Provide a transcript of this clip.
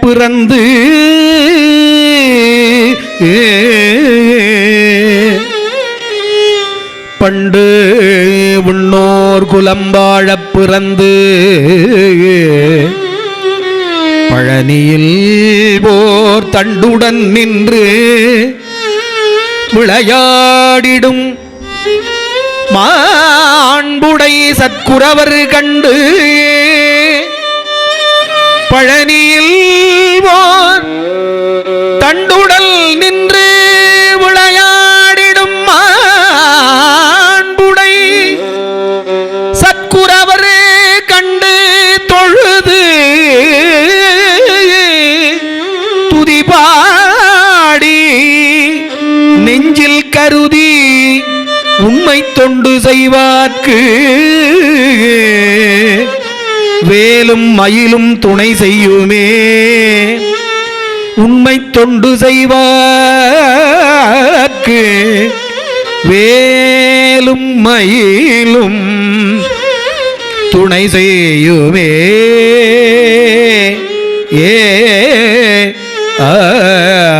பிறந்து பண்டு உண்ணோர் குலம்பாழ பிறந்து பழனியில் போர் தண்டுடன் நின்று விளையாடிடும் மாண்புடை சத்குரவர் கண்டு கருதி உண்மை தொண்டு செய்வார்க்கு. வேலும் மயிலும் துணை செய்யுமே. உண்மை தொண்டு செய்வார்க்கு. வேலும் மயிலும் துணை செய்யுமே. ஏ ஆ